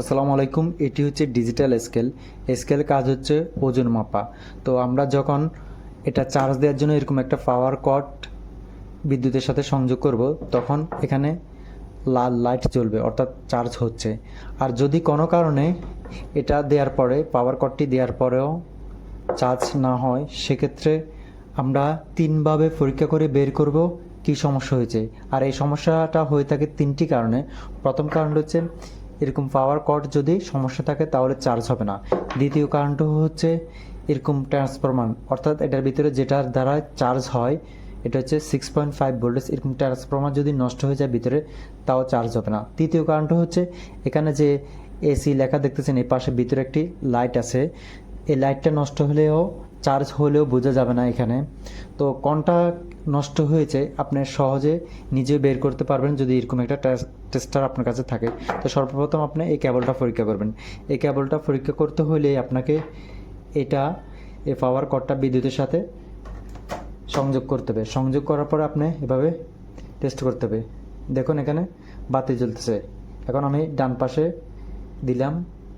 আসসালামু আলাইকুম, এটি হচ্ছে ডিজিটাল স্কেল স্কেল কাজ হচ্ছে ওজন মাপা। তো আমরা যখন এটা চার্জ দেওয়ার জন্য এরকম একটা পাওয়ার কট বিদ্যুতের সাথে সংযোগ করব, তখন এখানে লাল লাইট জ্বলবে, অর্থাৎ চার্জ হচ্ছে। আর যদি কোনো কারণে এটা দেওয়ার পরে পাওয়ার কটটি দেওয়ার পরেও চার্জ না হয়, সেক্ষেত্রে আমরা তিনভাবে পরীক্ষা করে বের করব কি সমস্যা হয়েছে। আর এই সমস্যাটা হয়ে থাকে তিনটি কারণে। প্রথম কারণ হচ্ছে এরকম পাওয়ার কট যদি সমস্যা থাকে তাহলে চার্জ হবে না। দ্বিতীয় কারণটা হচ্ছে এরকম ট্রান্সফরমার অর্থাৎ এটার ভিতরে যেটার দ্বারা চার্জ হয়, এটা হচ্ছে সিক্স পয়েন্ট ফাইভ ভোল্টেজ এরকম ট্রান্সফরমার যদি নষ্ট হয়ে যায় ভিতরে, তাও চার্জ হবে না। তৃতীয় কারণটা হচ্ছে এখানে যে এসি লেখা দেখতেছেন, এই পাশে ভিতরে একটি লাইট আছে। এই লাইটটা নষ্ট হলেও চার্জ হলেও বোঝা যাবে না এখানে। তো কোনটা নষ্ট হয়েছে, আপনি সহজে নিজে বের করতে পারবেন যদি এরকম একটা টেস্টার আপনার কাছে থাকে, তো সর্বপ্রথম আপনি এই কেবলটা পরীক্ষা করবেন। এই কেবলটা পরীক্ষা করতে হলে আপনাকে এটা, এই পাওয়ার কটটা বিদ্যুতের সাথে সংযোগ করতে হবে। সংযোগ করার পর আপনি এভাবে টেস্ট করতে হবে। দেখুন এখানে বাতি জ্বলতেছে। এখন আমি ডান পাশে দিলাম,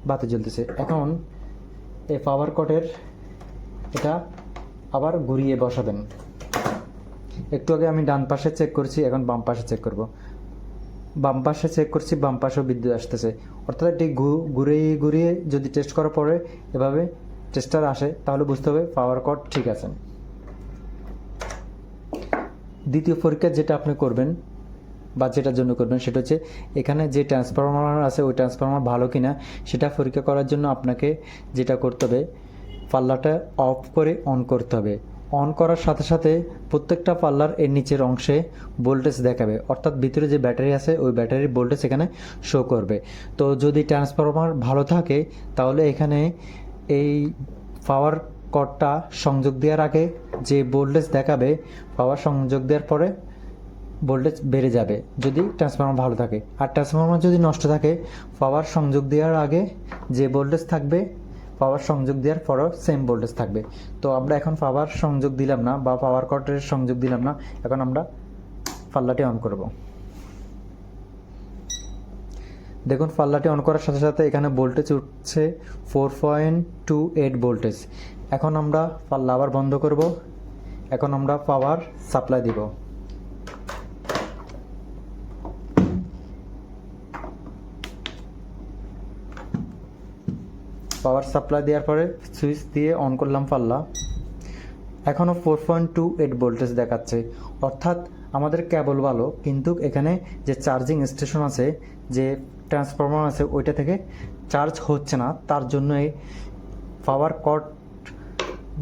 বাতি জ্বলতেছে। এখন এই পাওয়ার কটের এটা আবার ঘুরিয়ে বসাবেন। একটু আগে আমি ডান পাশে চেক করছি, এখন বাম পাশে চেক করব। বাম পাশে চেক করছি, বাম পাশেও বিদ্যুৎ আসতেছে। অর্থাৎ এটি ঘুরিয়ে ঘুরিয়ে যদি টেস্ট করার পরে এভাবে টেস্টার আসে, তাহলে বুঝতে হবে পাওয়ার কট ঠিক আছে। দ্বিতীয় পরীক্ষা যেটা আপনি করবেন বা যেটার জন্য করবেন সেটা হচ্ছে এখানে যে ট্রান্সফরমার আছে, ওই ট্রান্সফরমার ভালো কিনা সেটা পরীক্ষা করার জন্য আপনাকে যেটা করতে হবে, পাল্লাটা অফ করে অন করতে হবে। অন করার সাথে সাথে প্রত্যেকটা পাল্লার এর নিচের অংশে ভোল্টেজ দেখাবে। অর্থাৎ ভিতরে যে ব্যাটারি আছে, ওই ব্যাটারির ভোল্টেজ এখানে শো করবে। তো যদি ট্রান্সফরমার ভালো থাকে, তাহলে এখানে এই পাওয়ার কটটা সংযোগ দেওয়ার আগে যে ভোল্টেজ দেখাবে পাওয়ার সংযোগ দেওয়ার পরে ভোল্টেজ বেড়ে যাবে যদি ট্রান্সফরমার ভালো থাকে। আর ট্রান্সফরমার যদি নষ্ট থাকে পাওয়ার সংযোগ দেওয়ার আগে যে ভোল্টেজ থাকবে পাওয়ার সংযোগ দেওয়ার পরেও সেম ভোল্টেজ থাকবে। তো আমরা এখন পাওয়ার সংযোগ দিলাম না বা পাওয়ার কটের সংযোগ দিলাম না, এখন আমরা পাল্লাটি অন করব। দেখুন পাল্লাটি অন করার সাথে সাথে এখানে ভোল্টেজ উঠছে four point two eight voltage এখন আমরা পাল্লা আবার বন্ধ করব। এখন আমরা পাওয়ার সাপ্লাই দিব। পাওয়ার সাপ্লাই দেওয়ার পরে সুইচ দিয়ে অন করলাম পাল্লা। এখনও four point two eight voltage দেখাচ্ছে। অর্থাৎ আমাদের কেবল ভালো, কিন্তু এখানে যে চার্জিং স্টেশন আছে, যে ট্রান্সফরমার আছে, ওইটা থেকে চার্জ হচ্ছে না। তার জন্য এই পাওয়ার কট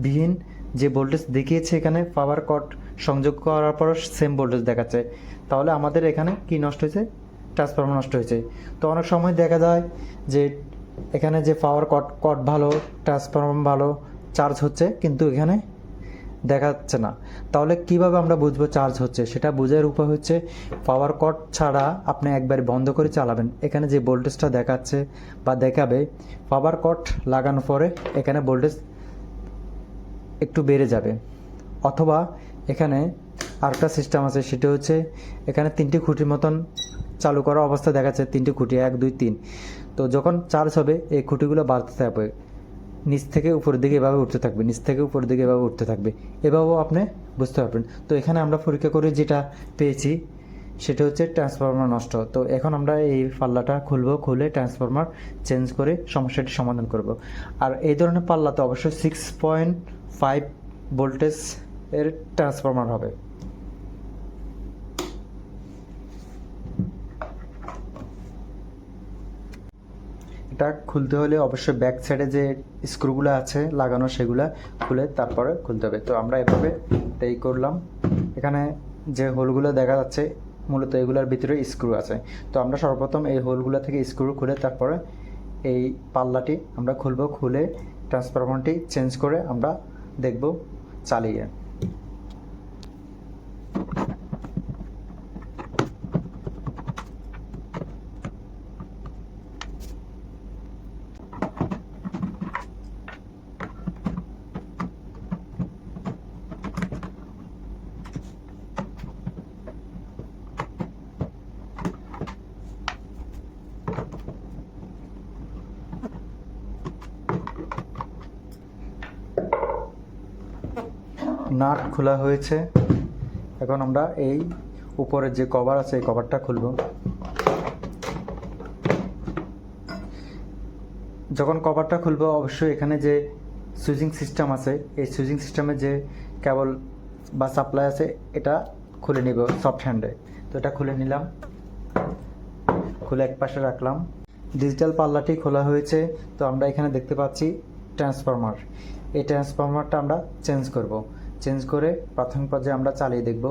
বিহীন যে ভোল্টেজ দেখিয়েছে এখানে পাওয়ার কট সংযোগ করার পর সেম ভোল্টেজ দেখাচ্ছে। তাহলে আমাদের এখানে কি নষ্ট হয়েছে? ট্রান্সফরমার নষ্ট হয়েছে। তো অনেক সময় দেখা যায় যে এখানে যে পাওয়ার কট কট ভালো ট্রান্সফরমার ভালো চার্জ হচ্ছে, কিন্তু এখানে দেখাচ্ছে না। তাহলে কীভাবে আমরা বুঝব চার্জ হচ্ছে? সেটা বোঝার উপায় হচ্ছে পাওয়ার কট ছাড়া আপনি একবার বন্ধ করে চালাবেন। এখানে যে ভোল্টেজটা দেখাচ্ছে বা দেখাবে পাওয়ার কট লাগানোর পরে এখানে ভোল্টেজ একটু বেড়ে যাবে। অথবা এখানে আরেকটা সিস্টেম আছে, সেটা হচ্ছে এখানে তিনটি খুঁটির মতন চালু করা অবস্থা দেখাচ্ছে, তিনটি খুঁটি, এক, দুই, তিন। তো যখন চার্জ হবে, এই খুঁটিগুলো বাড়তে থাকবে। নিচ থেকে উপরের দিকে এভাবে উঠতে থাকবে, নিচ থেকে উপরের দিকে এভাবে উঠতে থাকবে। এভাবেও আপনি বুঝতে পারবেন। তো এখানে আমরা পরীক্ষা করে যেটা পেয়েছি, সেটা হচ্ছে ট্রান্সফরমার নষ্ট। তো এখন আমরা এই পাল্লাটা খুলব, খুলে ট্রান্সফরমার চেঞ্জ করে সমস্যাটি সমাধান করব। আর এই ধরনের পাল্লাতে অবশ্যই সিক্স পয়েন্ট ফাইভ ভোল্টেজ এর ট্রান্সফরমার হবে। এটা খুলতে হলে অবশ্যই ব্যাক সাইডে যে স্ক্রুগুলো আছে, লাগানো সেগুলো খুলে তারপরে খুলতে হবে। তো আমরা এভাবে এই করলাম। এখানে যে হোলগুলো দেখা যাচ্ছে, মূলত এগুলোর ভিতরে স্ক্রু আছে। তো আমরা সর্বপ্রথম এই হোলগুলো থেকে স্ক্রু খুলে তারপরে এই পাল্লাটি আমরা খুলবো। খুলে ট্রান্সফরমারটি চেঞ্জ করে আমরা দেখব চালিয়ে। নাট খোলা হয়েছে। এখন আমরা এই উপরের যে কভার আছে, এই কভারটা খুলব। যখন কভারটা খুলবো, অবশ্যই এখানে যে সুইচিং সিস্টেম আছে, এই সুইচিং সিস্টেমে যে কেবল বা সাপ্লাই আছে, এটা খুলে নিব সফট হ্যান্ডে। তো এটা খুলে নিলাম। খুলে এক পাশে রাখলাম। ডিজিটাল পাল্লাটি খোলা হয়েছে। তো আমরা এখানে দেখতে পাচ্ছি ট্রান্সফরমার। এই ট্রান্সফরমারটা আমরা চেঞ্জ করব। চেঞ্জ করে প্রাথমিক পর্যায়ে আমরা চালিয়ে দেখব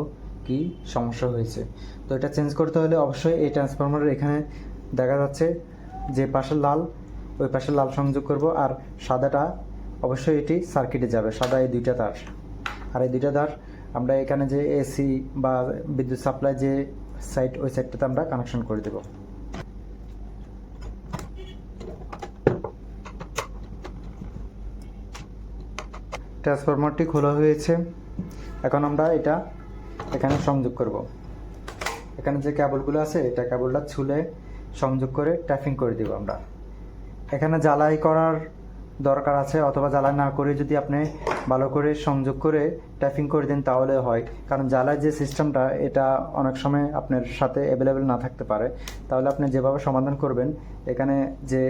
কি সমস্যা হয়েছে। তো এটা চেঞ্জ করতে হলে অবশ্যই এই ট্রান্সফরমারের এখানে দেখা যাচ্ছে যে পাশে লাল, ওই পাশে লাল সংযোগ করব আর সাদাটা অবশ্যই এটি সার্কিটে যাবে, সাদা এই দুইটা তার। আর এই দুইটা তার আমরা এখানে যে এসি বা বিদ্যুৎ সাপ্লাই যে সাইট ওই সাইটটাতে আমরা কানেকশন করে দেবো। ট্রান্সফরমারটি খোলা হয়েছে। এখন আমরা এটা এখানে সংযোগ করব। এখানে যে কেবলগুলো আছে, এটা কেবলটা ছুলে সংযোগ করে ট্যাপিং করে দিব আমরা। এখানে জ্বালাই করার দরকার আছে, অথবা জ্বালাই না করে যদি আপনি ভালো করে সংযোগ করে ট্যাপিং করে দেন তাহলে হয়। কারণ জ্বালায় যে সিস্টেমটা এটা অনেক সময় আপনার সাথে অ্যাভেলেবেল না থাকতে পারে। তাহলে আপনি যেভাবে সমাধান করবেন, এখানে যে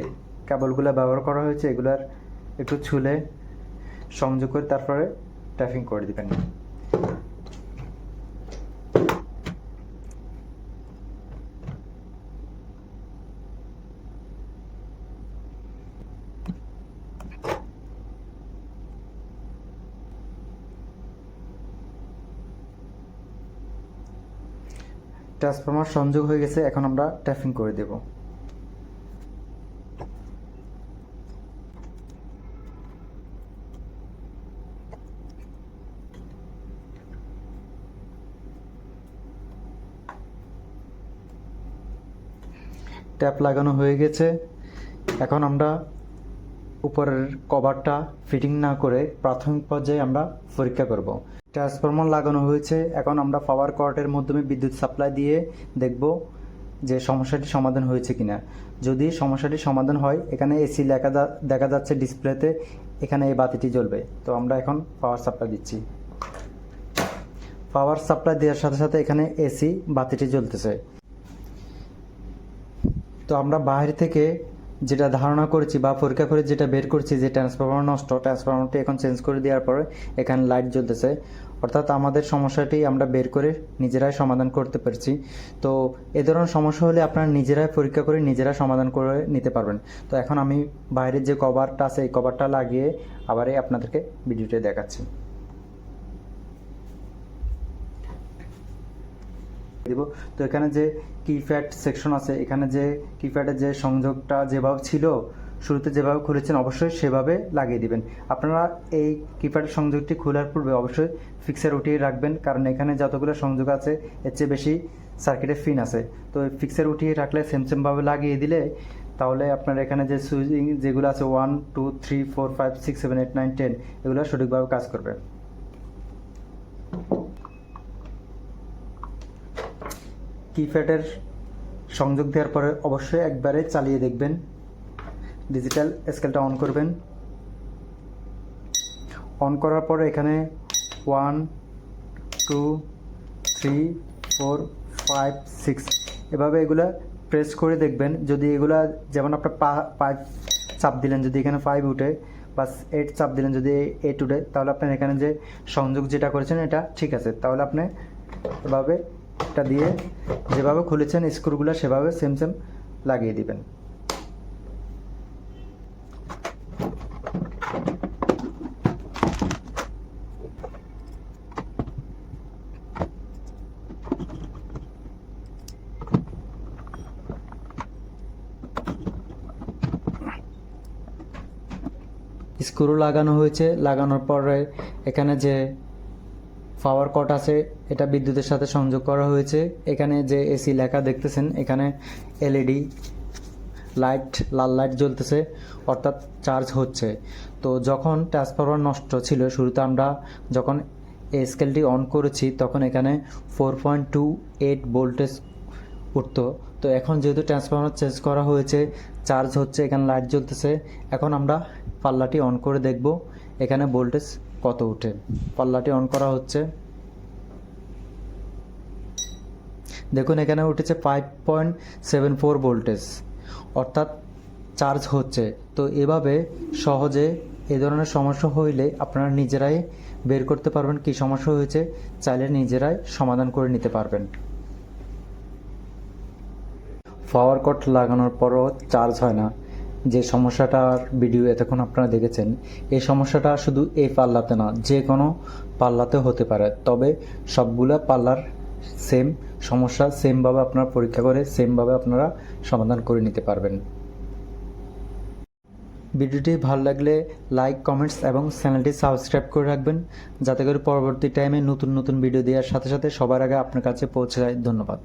কেবলগুলো ব্যবহার করা হয়েছে, এগুলার একটু ছুলে সংযোগ করে তারপরে ট্যাপিং করে দিবেন। ট্রান্সফরমার সংযোগ হয়ে গেছে, এখন আমরা ট্যাপিং করে দেব। ট্যাপ লাগানো হয়ে গেছে। এখন আমরা উপরের কভারটা ফিটিং না করে প্রাথমিক পর্যায়ে আমরা পরীক্ষা করব। ট্রান্সফরমার লাগানো হয়েছে। এখন আমরা পাওয়ার কর্টের মাধ্যমে বিদ্যুৎ সাপ্লাই দিয়ে দেখব যে সমস্যাটি সমাধান হয়েছে কিনা। যদি সমস্যাটি সমাধান হয়, এখানে এসি লেখা দেখা যাচ্ছে ডিসপ্লেতে, এখানে এই বাতিটি জ্বলবে। তো আমরা এখন পাওয়ার সাপ্লাই দিচ্ছি। পাওয়ার সাপ্লাই দেওয়ার সাথে সাথে এখানে এসি বাতিটি জ্বলতেছে। তো আমরা বাইরে থেকে যেটা ধারণা করেছি বা পরীক্ষা করে যেটা বের করছি যে ট্রান্সফরমার নষ্ট ট্রান্সফরমারটি এখন চেঞ্জ করে দেওয়ার পরে এখানে লাইট জ্বলতেছে। অর্থাৎ আমাদের সমস্যাটি আমরা বের করে নিজেরাই সমাধান করতে পারছি। তো এ ধরনের সমস্যা হলে আপনারা নিজেরাই পরীক্ষা করে নিজেরা সমাধান করে নিতে পারবেন। তো এখন আমি বাইরের যে কভারটা আছে, এই কভারটা লাগিয়ে আবারই আপনাদেরকে ভিডিওটি দেখাচ্ছি। তো এখানে যে কিপ্যাড সেকশন আছে। এখানে যে কিপ্যাডের যে সংযোগটা যেভাবে ছিল, শুরুতে যেভাবে খুলেছেন অবশ্যই সেভাবে লাগিয়ে দিবেন। আপনারা এই কিপ্যাডের সংযোগটি খোলার পূর্বে অবশ্যই ফিক্সার উঠিয়ে রাখবেন, কারণ এখানে যতগুলো সংযোগ আছে, এর চেয়ে বেশি সার্কিটের ফিন আছে। তো ফিক্সার উঠিয়ে রাখলে সেম সেমভাবে লাগিয়ে দিলে, তাহলে আপনার এখানে যে সুইচিং যেগুলো আছে one two three four five six seven eight nine ten এগুলো সঠিকভাবে কাজ করবে। কিপ্যাডের সংযোগ দেওয়ার পরে অবশ্যই একবারে চালিয়ে দেখবেন। ডিজিটাল স্কেলটা অন করবেন। অন করার পরে এখানে one two three four five six এভাবে এগুলা প্রেস করে দেখবেন। যদি এগুলা যেমন আপনার পা চাপ দিলেন, যদি এখানে ফাইভ উঠে বা এইট চাপ দিলেন, যদি এইট উঠে, তাহলে আপনার এখানে যে সংযোগ যেটা করেছেন, এটা ঠিক আছে। তাহলে আপনি এভাবে এটা দিয়ে যেভাবে খুলেছেন স্ক্রুগুলো সেভাবে সেম সেম লাগিয়ে দিবেন। স্ক্রু লাগানো হয়েছে, লাগানোর পরে এখানে যে পাওয়ার কট আছে, এটা বিদ্যুতের সাথে সংযোগ করা হয়েছে। এখানে যে এসি লেখা দেখতেছেন, এখানে এলইডি, লাইট, লাল লাইট জ্বলতেছে, অর্থাৎ চার্জ হচ্ছে। তো যখন ট্রান্সফরমার নষ্ট ছিল, শুরুতে আমরা যখন এই স্কেলটি অন করেছি, তখন এখানে four point two eight voltage উঠতো। তো এখন যেহেতু ট্রান্সফরমার চেঞ্জ করা হয়েছে, চার্জ হচ্ছে, এখানে লাইট জ্বলতেছে, এখন আমরা পাল্লাটি অন করে দেখব, এখানে ভোল্টেজ কত উঠে? পাল্লাটি অন করা হচ্ছে। দেখুন, এখানে উঠেছে five point seven four voltage অর্থাৎ চার্জ হচ্ছে। তো এভাবে সহজে এ ধরনের সমস্যা হইলে আপনারা নিজেরাই বের করতে পারবেন কী সমস্যা হয়েছে। চাইলে নিজেরাই সমাধান করে নিতে পারবেন। পাওয়ার কট লাগানোর পরও চার্জ হয় না। যে সমস্যাটার ভিডিও এতক্ষণ আপনারা দেখেছেন, এই সমস্যাটা শুধু এই পাল্লাতে না, যে কোনো পাল্লাতে হতে পারে। তবে সবগুলা পাল্লার সেম সমস্যা সেমভাবে আপনারা পরীক্ষা করে সেমভাবে আপনারা সমাধান করে নিতে পারবেন। ভিডিওটি ভালো লাগলে লাইক কমেন্টস এবং চ্যানেলটি সাবস্ক্রাইব করে রাখবেন, যাতে করে পরবর্তী টাইমে নতুন নতুন ভিডিও দেওয়ার সাথে সাথে সবার আগে আপনার কাছে পৌঁছে যায়। ধন্যবাদ।